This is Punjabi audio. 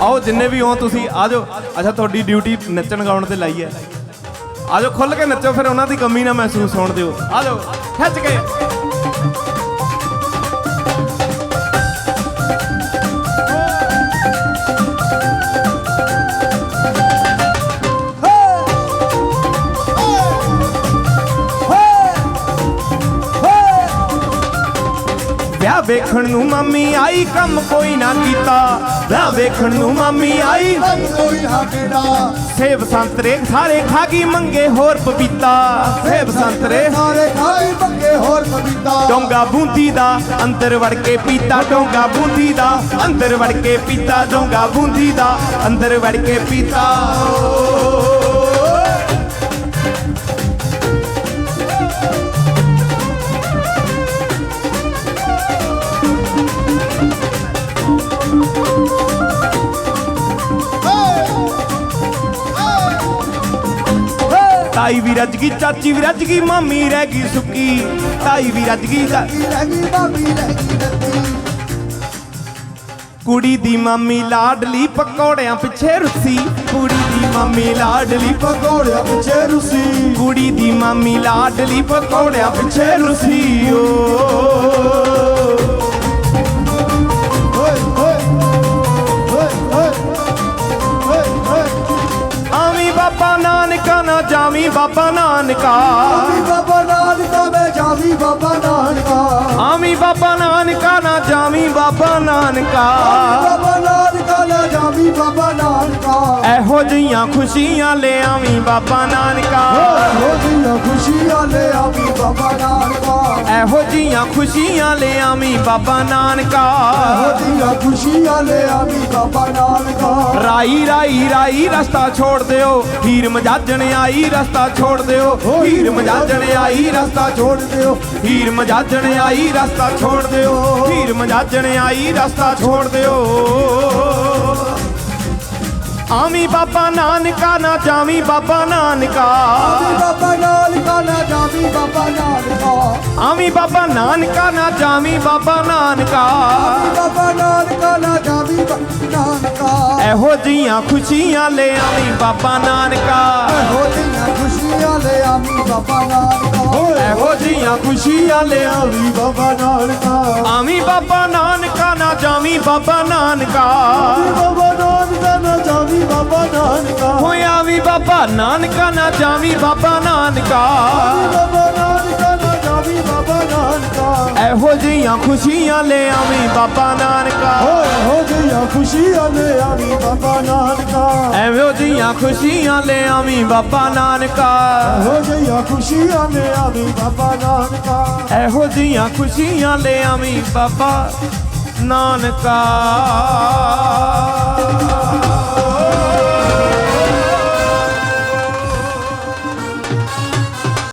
ਆਓ, ਜਿੰਨੇ ਵੀ ਹੋ ਤੁਸੀਂ, ਆ ਜਾਓ। ਅੱਛਾ, ਤੁਹਾਡੀ ਡਿਊਟੀ ਨੱਚਣ ਗਾਉਣ ਤੇ ਲਾਈ ਹੈ। ਆ ਜਾਓ ਖੁੱਲ ਕੇ ਨੱਚੋ, ਫਿਰ ਉਹਨਾਂ ਦੀ ਕਮੀ ਨਾ ਮਹਿਸੂਸ ਹੋਣ ਦਿਓ। ਆ ਜਾਓ, ਖਿੱਚ ਕੇ। ਵਿਆਹ ਵੇਖਣ ਨੂੰ ਮਾਮੀ ਆਈ ਕੰਮ ਕੋਈ ਨਾ ਕੀਤਾ। ਵਿਆਹ ਵੇਖਣ ਨੂੰ ਮਾਮੀ ਆਈ। ਕੋਈ ਹਾਕੇਦਾ ਸੇਬ ਸੰਤਰੇ ਸਾਰੇ ਖਾ ਗਈ ਮੰਗੇ ਹੋਰ ਪਪੀਤਾ। ਸੇਬ ਸੰਤਰੇ ਸਾਰੇ ਖਾਈ ਮੰਗੇ ਹੋਰ ਕਵਿਤਾ ਡੋਂਗਾ ਬੂੰਦੀ ਦਾ ਅੰਦਰ ਵੜ ਕੇ ਪੀਤਾ ਡੋਂਗਾ ਬੂੰਦੀ ਦਾ ਅੰਦਰ ਵੜ ਕੇ ਪੀਤਾ ਡੋਂਗਾ ਬੂੰਦੀ ਦਾ ਅੰਦਰ ਵੜ ਕੇ ਪੀਤਾ। ਤਾਈ ਵੀ ਰੱਜ ਗਈ, ਚਾਚੀ ਵੀ ਰੱਜ ਗਈ, ਮਾਮੀ ਰਹਿ ਗਈ ਸੁੱਕੀ। ਤਾਈ ਵੀ ਰੱਜ ਗਈ ਕੁੜੀ ਦੀ ਮਾਮੀ ਲਾਡਲੀ ਪਕੌੜਿਆਂ ਪਿੱਛੇ ਰੁੱਸੀ। ਕੁੜੀ ਦੀ ਮਾਮੀ ਲਾਡਲੀ ਪਕੌੜਿਆਂ ਪਿੱਛੇ ਰੁਸੀ। ਕੁੜੀ ਦੀ ਮਾਮੀ ਲਾਡਲੀ ਪਕੌੜਿਆਂ ਪਿੱਛੇ ਰੁੱਸੀ, ਓ। ਨਾ ਜਾਵੀਂ ਬਾਬਾ ਨਾਨਕਾ। ਆਵੀ ਬਾਬਾ ਨਾਨਕਾ ਮੈਂ ਜਾਵੀ ਬਾਬਾ ਨਾਨਕਾ। ਆਵੀਂ ਬਾਬਾ ਨਾਨਕਾ ਨਾ ਜਾਵੀਂ ਬਾਬਾ ਨਾਨਕਾ। ਬਾਬਾ ਨਾਨਕਾ ਨਾ ਜਾਵੀ ਬਾਬਾ ਨਾਨਕਾ। ਇਹੋ ਜੀਆਂ ਖੁਸ਼ੀਆਂ ਲੈ ਆਵੀਂ ਬਾਬਾ ਨਾਨਕਾ। ਹੋ ਦੀਆਂ ਖੁਸ਼ੀਆਂ ਲੈ ਆਵੀ ਬਾਬਾ ਨਾਨਕਾ। ਇਹੋ ਜੀਆਂ ਖੁਸ਼ੀਆਂ ਲੈ ਆਵੀਂ ਬਾਬਾ ਨਾਨਕਾ। ਹੋ ਦੀਆਂ ਖੁਸ਼ੀਆਂ ਲੈ ਆਵੀ ਬਾਬਾ ਨਾਨਕਾ। ਰਾਈ ਰਾਈ ਰਾਈ ਰਸਤਾ ਛੋੜ ਦਿਓ ਹੀਰ ਮਜਾਜਣ ਆਈ ਰਸਤਾ ਛੋੜ ਦਿਓ ਹੀਰ ਮਜਾਜਣ ਆਈ ਰਸਤਾ ਛੋੜ ਦਿਓ। ਹੀਰ ਮਜਾਜਣ ਆਈ ਰਸਤਾ ਛੋੜ ਦਿਓ ਹੀਰ ਮਜਾਜਣ ਆਈ ਰਸਤਾ ਛੋੜ ਦਿਓ। ਆਵੀਂ ਬਾਬਾ ਨਾਨਕਾ ਨਾ ਜਾਵੀਂ ਬਾਬਾ ਨਾਨਕਾ। ਆਵੀ ਬਾਬਾ ਨਾਨਕਾ ਨਾ ਜਾਵੀ ਬਾਬਾ ਨਾਨਕਾ। ਆਵੀਂ ਬਾਬਾ ਨਾਨਕਾ ਨਾ ਜਾਵੀਂ ਬਾਬਾ ਨਾਨਕਾ। ਆਵੀ ਬਾਬਾ ਨਾਨਕਾ ਨਾ ਜਾਵੀ ਬਾਬਾ ਨਾਨਕਾ। ਇਹੋ ਜੀਆਂ ਖੁਸ਼ੀਆਂ ਲੈ ਆਵੀਂ ਬਾਬਾ ਨਾਨਕਾ। ਹੋ ਦੀਆਂ ਖੁਸ਼ੀਆਂ ਲੈ ਆਵੀ ਬਾਬਾ ਨਾਨਕਾ। ਇਹੋ ਜੀਆਂ ਖੁਸ਼ੀਆਂ ਲੈ ਆਵੀਂ ਬਾਬਾ ਨਾਨਕਾ। ਆਵੀਂ ਬਾਬਾ ਨਾਨਕਾ ਨਾ ਜਾਵੀਂ ਬਾਬਾ ਨਾਨਕਾ। ਆਵੀ ਬਾਬਾ ਨਾਨਕਾ। ਹੋਇਆ ਵੀ ਬਾਬਾ ਨਾਨਕਾ, ਨਾ ਜਾਵੀਂ ਬਾਬਾ ਨਾਨਕਾ। ਬਾਬਾ ਨਾਨਕਾ ਨਾ ਜਾਵੀ ਬਾਬਾ ਨਾਨਕਾ ਇਹੋ ਜਿਹੀਆਂ ਖੁਸ਼ੀਆਂ ਲੈ ਆਵੀਂ ਬਾਬਾ ਨਾਨਕਾ। ਓਏ ਹੋ ਜਿਹੀਆਂ ਖੁਸ਼ੀਆਂ ਲੈ ਆਵੀ ਬਾਬਾ ਨਾਨਕਾ ਐਵੇਂ ਜਿਹੀਆਂ ਖੁਸ਼ੀਆਂ ਲੈ ਆਵੀਂ ਬਾਬਾ ਨਾਨਕਾ ਹੋ ਜਿਹੀਆਂ ਖੁਸ਼ੀਆਂ ਲੈ ਆਵੀ ਬਾਬਾ ਨਾਨਕਾ। ਇਹੋ ਜਿਹੀਆਂ ਖੁਸ਼ੀਆਂ ਲੈ ਆਵੀਂ ਬਾਬਾ ਨਾਨਕਾ।